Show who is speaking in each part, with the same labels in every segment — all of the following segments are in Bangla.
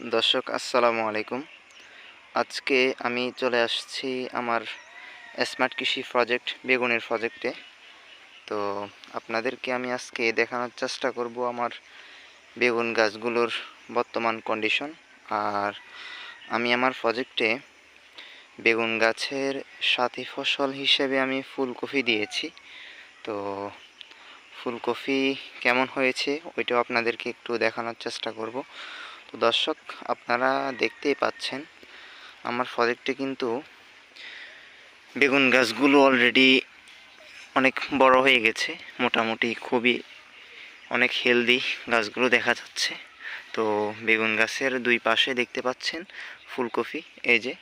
Speaker 1: দর্শক, আসসালামু আলাইকুম। আজকে আমি চলে আসছি আমার স্মার্ট কৃষি প্রজেক্ট, বেগুনের প্রজেক্টে। তো আপনাদেরকে আমি আজকে দেখানোর চেষ্টা করব আমার বেগুন গাছগুলোর বর্তমান কন্ডিশন আর আমি আমার প্রজেক্টে বেগুন গাছের সাথী ফসল হিসেবে আমি ফুলকপি দিয়েছি। তো ফুলকপি কেমন হয়েছে ওইটাও আপনাদেরকে একটু দেখানোর চেষ্টা করব। তো দর্শক, আপনারা দেখতেই পাচ্ছেন, আমার প্রজেক্টে কিন্তু বেগুন গাছগুলো অলরেডি অনেক বড় হয়ে গেছে, মোটামুটি খুবই অনেক হেলদি গাছগুলো দেখা যাচ্ছে। তো বেগুন গাছের দুই পাশে দেখতে পাচ্ছেন ফুলকপি, এই যে।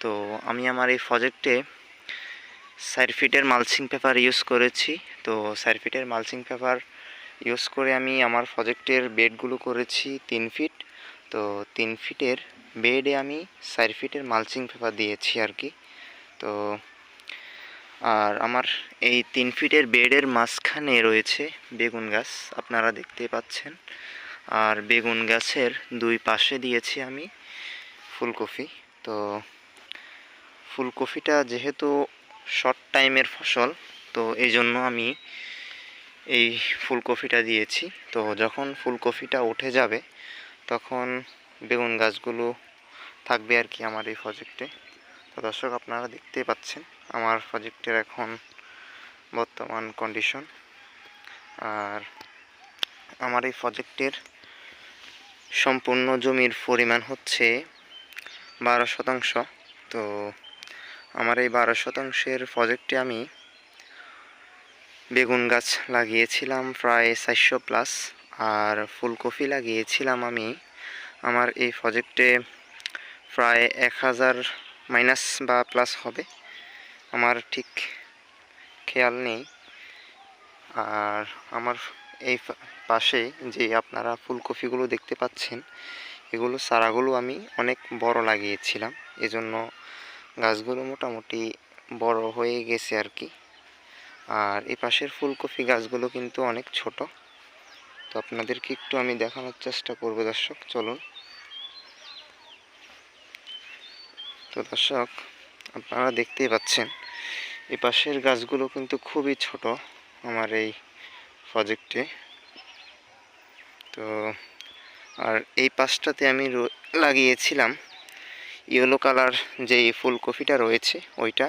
Speaker 1: তো আমি আমার এই প্রজেক্টে চার ফিটের মালচিং পেপার ইউজ করেছি। তো চার ফিটের মালচিং পেপার ইউজ করে আমি আমার প্রজেক্টের বেডগুলো করেছি তিন ফিট তো তিন ফিটের বেডে আমি চার ফিটের মালচিং পেপার দিয়েছি আর কি। তো আর আমার এই তিন ফিটের বেডের মাঝখানে রয়েছে বেগুন গাছ, আপনারা দেখতে পাচ্ছেন। আর বেগুন গাছের দুই পাশে দিয়েছি আমি ফুলকপি। তো ফুলকপিটা যেহেতু শর্ট টাইমের ফসল, তো এই জন্য আমি এই ফুলকপিটা দিয়েছি। তো যখন ফুলকপিটা উঠে যাবে, তখন বেগুন গাছগুলো থাকবে আর কি আমার এই প্রজেক্টে তো দর্শক, আপনারা দেখতেই পাচ্ছেন আমার প্রজেক্টের এখন বর্তমান কন্ডিশন আর আমার এই প্রজেক্টের সম্পূর্ণ জমির পরিমাণ হচ্ছে বারো শতাংশ। তো আমার এই বারো শতাংশের প্রজেক্টে আমি বেগুন গাছ লাগিয়েছিলাম প্রায় চারশো প্লাস আর ফুলকপি লাগিয়েছিলাম আমি। আমার এই প্রজেক্টে প্রায় এক হাজার মাইনাস বা প্লাস হবে। আমার ঠিক খেয়াল নেই। আর আমার এই পাশে যে আপনারা ফুলকপিগুলো দেখতে পাচ্ছেন, এগুলো, চারাগুলো আমি অনেক বড় লাগিয়েছিলাম। এজন্য গাছগুলো মোটামুটি বড় হয়ে গেছে আর কি। আর এই পাশের ফুলকপি গাছগুলো কিন্তু অনেক ছোট। তো আপনাদেরকে একটু আমি দেখানোর চেষ্টা করব দর্শক, চলুন। তো দর্শক, আপনারা দেখতেই পাচ্ছেন, এই পাশের গাছগুলো কিন্তু খুবই ছোট আমার এই প্রজেক্টে তো আর এই পাশটাতে আমি লাগিয়েছিলাম, ইয়েলো কালার যে ফুলকপিটা রয়েছে, ওইটা।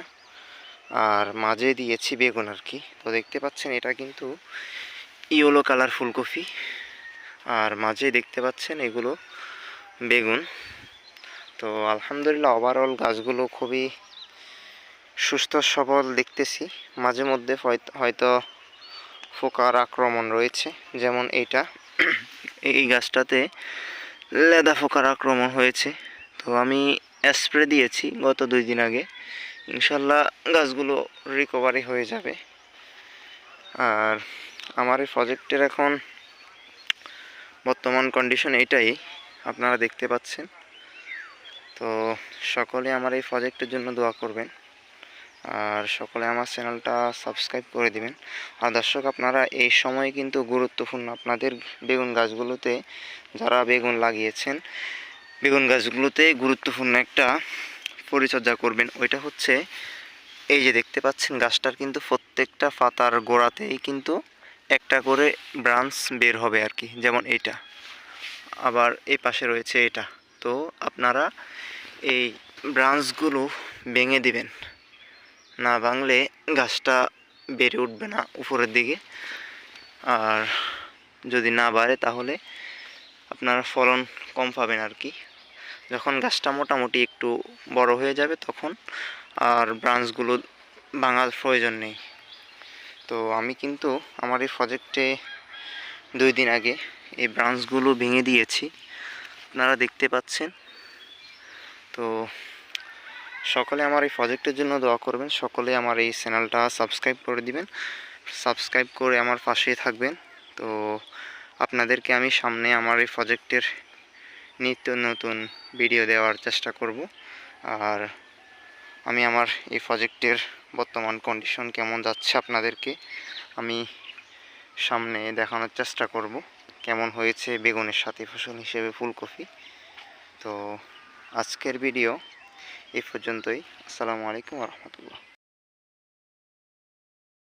Speaker 1: আর মাঝে দিয়েছি বেগুন আর কি। তো দেখতে পাচ্ছেন, এটা কিন্তু ইয়েলো কালার ফুলকপি। আর মাঝে দেখতে পাচ্ছেন, এগুলো বেগুন। তো আলহামদুলিল্লাহ ওভারঅল গাছগুলো খুবই সুস্থ, সবল দেখতেছি। মাঝে মধ্যে হয়তো ফোকার আক্রমণ রয়েছে, যেমন এইটা এই গাছটাতে লেদা ফোকার আক্রমণ হয়েছে। তো আমি স্প্রে দিয়েছি গত দুই দিন আগে। ইনশাল্লাহ গাছগুলো রিকভারি হয়ে যাবে। আর আমার এই প্রজেক্টের এখন বর্তমান কন্ডিশন এটাই, আপনারা দেখতে পাচ্ছেন। তো সকলে আমার এই প্রজেক্টের জন্য দোয়া করবেন। আর সকলে আমার চ্যানেলটা সাবস্ক্রাইব করে দিবেন। আর দর্শক, আপনারা এই সময় কিন্তু গুরুত্বপূর্ণ আপনাদের বেগুন গাছগুলোতে যারা বেগুন লাগিয়েছেন, বেগুন গাছগুলোতে গুরুত্বপূর্ণ একটা পরিচর্যা করবেন। ওইটা হচ্ছে এই যে দেখতে পাচ্ছেন গাছটার কিন্তু প্রত্যেকটা পাতার গোড়াতেই কিন্তু একটা করে ব্রাঞ্চ বের হবে আর কি, যেমন এইটা। আবার এই পাশে রয়েছে এটা। তো আপনারা এই ব্রাঞ্চগুলো ভেঙে দিবেন। না ভাঙলে গাছটা বেড়ে উঠবে না উপরের দিকে। আর যদি না বাড়ে তাহলে আপনারা ফলন কম পাবেন আর কি। যখন গাছটা মোটামুটি একটু বড় হয়ে যাবে তখন আর ব্রাঞ্চগুলো ভাঙার প্রয়োজন নেই। তো আমি কিন্তু আমার এই প্রজেক্টে দুই দিন আগে এই ব্রাঞ্চগুলো ভেঙে দিয়েছি। আপনারা দেখতে পাচ্ছেন। তো সকলে আমার এই প্রজেক্টের জন্য দোয়া করবেন। সকলে আমার এই চ্যানেলটা সাবস্ক্রাইব করে দিবেন। সাবস্ক্রাইব করে আমার পাশে থাকবেন। তো আপনাদেরকে আমি সামনে আমার এই প্রজেক্টের নিত্য নতুন ভিডিও দেওয়ার চেষ্টা করব। আর আমি আমার এই প্রজেক্টের বর্তমান কন্ডিশন কেমন যাচ্ছে আপনাদেরকে আমি সামনে দেখানোর চেষ্টা করব। কেমন হয়েছে বেগুনের সাথে ফসল হিসেবে ফুলকপি। তো আজকের ভিডিও এই পর্যন্তই। আসসালামু আলাইকুম রহমতুল্লাহ।